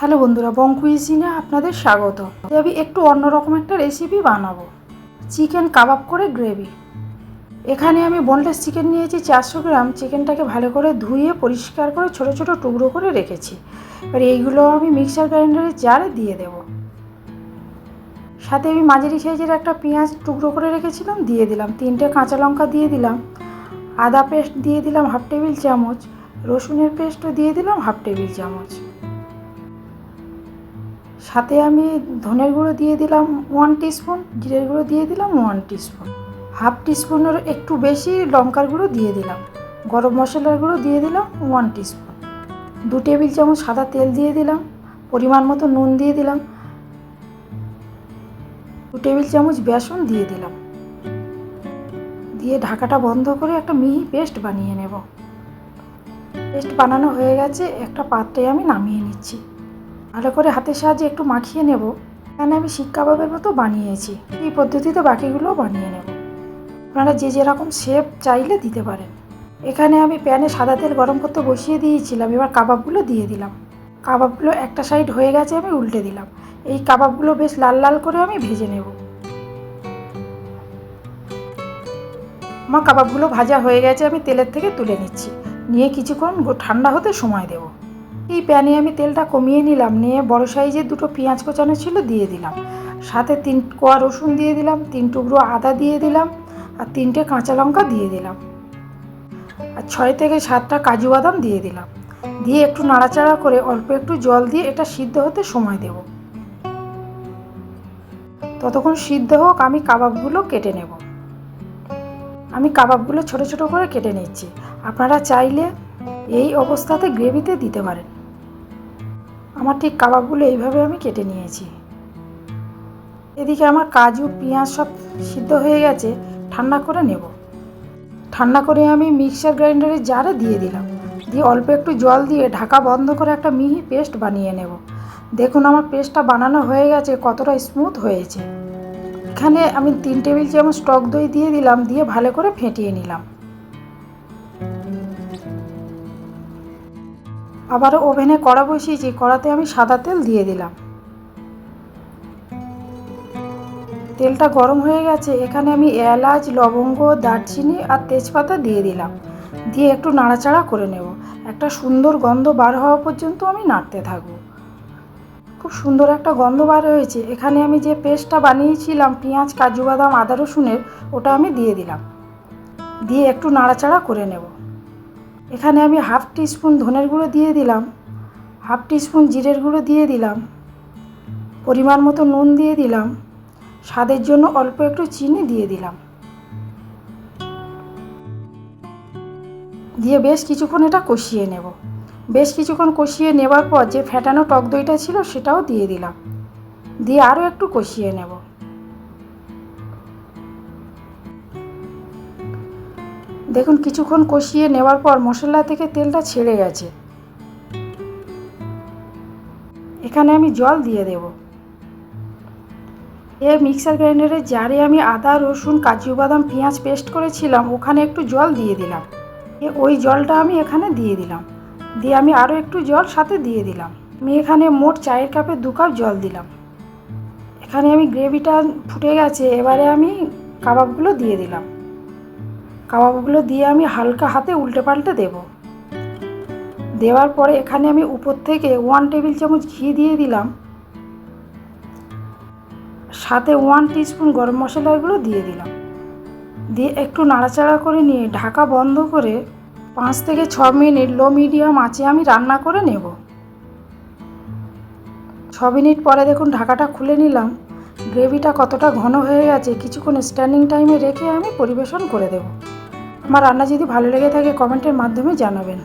Hello বন্ধুরা বঙ্কুইজিনে আপনাদের স্বাগত। আমি একটু অন্যরকম একটা রেসিপি বানাবো। চিকেন কাবাব করে গ্রেভি। এখানে আমি বোনলেস চিকেন নিয়েছি, চারশো গ্রাম। চিকেনটাকে ভালো করে ধুয়ে, পরিষ্কার করে ছোট ছোট টুকরো করে রেখেছি। এবার এইগুলো আমি মিক্সার গ্রাইন্ডারে জারে দিয়ে দেব। সাথে আমি মাঝারি সাইজের একটা পেঁয়াজ টুকরো করে রেখেছিলাম, দিয়ে দিলাম। তিনটে কাঁচা লঙ্কা দিয়ে দিলাম। আদা পেস্ট দিয়ে দিলাম হাফ টেবিল চামচ। রসুনের পেস্টও দিয়ে দিলাম হাফ টেবিল চামচ। সাথে আমি ধনের গুঁড়ো দিয়ে দিলাম ওয়ান টিস্পুন জিরের গুঁড়ো দিয়ে দিলাম ওয়ান টিস্পুন হাফ টিস্পুনের একটু বেশি লঙ্কার গুঁড়ো দিয়ে দিলাম, গরম মশলার গুঁড়ো দিয়ে দিলাম ওয়ান টিস্পুন দু টেবিল চামচ সাদা তেল দিয়ে দিলাম, পরিমাণ মতো নুন দিয়ে দিলাম, দু টেবিল চামচ বেসন দিয়ে দিলাম। দিয়ে ঢাকাটা বন্ধ করে একটা মিহি পেস্ট বানিয়ে নেব। পেস্ট বানানো হয়ে গেছে, একটা পাত্রে আমি নামিয়ে নিচ্ছি। ভালো করে হাতের সাহায্যে একটু মাখিয়ে নেব। এখানে আমি শিক কাবাবের মতো বানিয়েছি। এই পদ্ধতিতে বাকিগুলোও বানিয়ে নেব। আপনারা যে যেরকম শেপ চাইলে দিতে পারেন। এখানে আমি প্যানে সাদা তেল গরম করতে বসিয়ে দিয়েছিলাম। এবার কাবাবগুলো দিয়ে দিলাম। কাবাবগুলো একটা সাইড হয়ে গেছে আমি উল্টে দিলাম। এই কাবাবগুলো বেশ লাল লাল করে আমি ভেজে নেব। আমার কাবাবগুলো ভাজা হয়ে গেছে আমি তেলের থেকে তুলে নিচ্ছি। নিয়ে কিছুক্ষণ ঠান্ডা হতে সময় দেবো। এই প্যানে আমি তেলটা কমিয়ে নিলাম, নিয়ে বড় সাইজের দুটো পেঁয়াজ কোচানো ছিল দিয়ে দিলাম। সাথে তিন কোয়া রসুন দিয়ে দিলাম, তিন টুকরো আদা দিয়ে দিলাম, আর তিনটে কাঁচা লঙ্কা দিয়ে দিলাম। আর ছয় থেকে সাতটা কাজু বাদাম দিয়ে দিলাম। দিয়ে একটু নাড়াচাড়া করে অল্প একটু জল দিয়ে এটা সিদ্ধ হতে সময় দেব। ততক্ষণ সিদ্ধ হোক, আমি কাবাবগুলো কেটে নেব। আমি কাবাবগুলো ছোট ছোট করে কেটে নিচ্ছি। আপনারা চাইলে এই অবস্থাতে গ্রেভিতে দিতে পারেন। আমার ঠিক কাবাবগুলো এইভাবে আমি কেটে নিয়েছি। এদিকে আমার কাজু, পেঁয়াজ সব সিদ্ধ হয়ে গেছে, ঠান্ডা করে নেব। ঠান্ডা করে আমি মিক্সার গ্রাইন্ডারে জারে দিয়ে দিলাম। দিয়ে অল্প একটু জল দিয়ে ঢাকা বন্ধ করে একটা মিহি পেস্ট বানিয়ে নেব। দেখুন আমার পেস্টটা বানানো হয়ে গেছে, কতটা স্মুথ হয়েছে। এখানে আমি তিন টেবিল চামচ টক দই দিয়ে দিলাম, দিয়ে ভালো করে ফেটিয়ে নিলাম। আবার ওভেনে কড়া বসিয়েছি কড়াতে আমি সাদা তেল দিয়ে দিলাম। তেলটা গরম হয়ে গেছে, এখানে আমি এলাচ, লবঙ্গ, দারচিনি আর তেজপাতা দিয়ে দিলাম। দিয়ে একটু নাড়াচাড়া করে নেব। একটা সুন্দর গন্ধ বার হওয়া পর্যন্ত আমি নাড়তে থাকব। খুব সুন্দর একটা গন্ধ বার হয়েছে। এখানে আমি যে পেস্টটা বানিয়েছিলাম, পেঁয়াজ, কাজু, বাদাম, আদা, রসুনের, ওটা আমি দিয়ে দিলাম। দিয়ে একটু নাড়াচাড়া করে নেব। এখানে আমি হাফ টিস্পুন ধনের গুঁড়ো দিয়ে দিলাম, হাফ টিস্পুন জিরের গুঁড়ো দিয়ে দিলাম, পরিমাণ মতো নুন দিয়ে দিলাম, স্বাদের জন্য অল্প একটু চিনি দিয়ে দিলাম। দিয়ে বেশ কিছুক্ষণ এটা কষিয়ে নেব। বেশ কিছুক্ষণ কষিয়ে নেবার পর যে ফ্যাটানো টক দইটা ছিল সেটাও দিয়ে দিলাম। দিয়ে আরও একটু কষিয়ে নেব। দেখুন, কিছুক্ষণ কষিয়ে নেওয়ার পর মশলা থেকে তেলটা ছেড়ে গেছে। এখানে আমি জল দিয়ে দেব। এ মিক্সার গ্রাইন্ডারে জারে আমি আদা, রসুন, কাজু, বাদাম, পেঁয়াজ পেস্ট করেছিলাম। ওখানে একটু জল দিয়ে দিলাম। এ ওই জলটা আমি এখানে দিয়ে দিলাম। দিয়ে আমি আরও একটু জল সাথে দিয়ে দিলাম। আমি এখানে মোট চায়ের কাপে দু কাপ জল দিলাম। এখানে আমি গ্রেভিটা ফুটে গেছে। এবারে আমি কাবাবগুলো দিয়ে দিলাম। কাবাবগুলো দিয়ে আমি হালকা হাতে উল্টে পাল্টে দেব। দেওয়ার পরে এখানে আমি উপর থেকে ওয়ান টেবিল চামচ ঘি দিয়ে দিলাম। সাথে ওয়ান টিস্পুন গরম মশলাগুলো দিয়ে দিলাম। দিয়ে একটু নাড়াচাড়া করে নিয়ে ঢাকা বন্ধ করে পাঁচ থেকে ছ মিনিট লো মিডিয়াম আঁচে আমি রান্না করে নেব। ছ মিনিট পরে দেখুন ঢাকাটা খুলে নিলাম। গ্রেভিটা কতটা ঘন হয়ে গেছে, কিছুক্ষণ স্ট্যান্ডিং টাইমে রেখে আমি পরিবেশন করে দেব। আমার রান্না যদি ভালো লেগে থাকে কমেন্টের মাধ্যমে জানাবেন।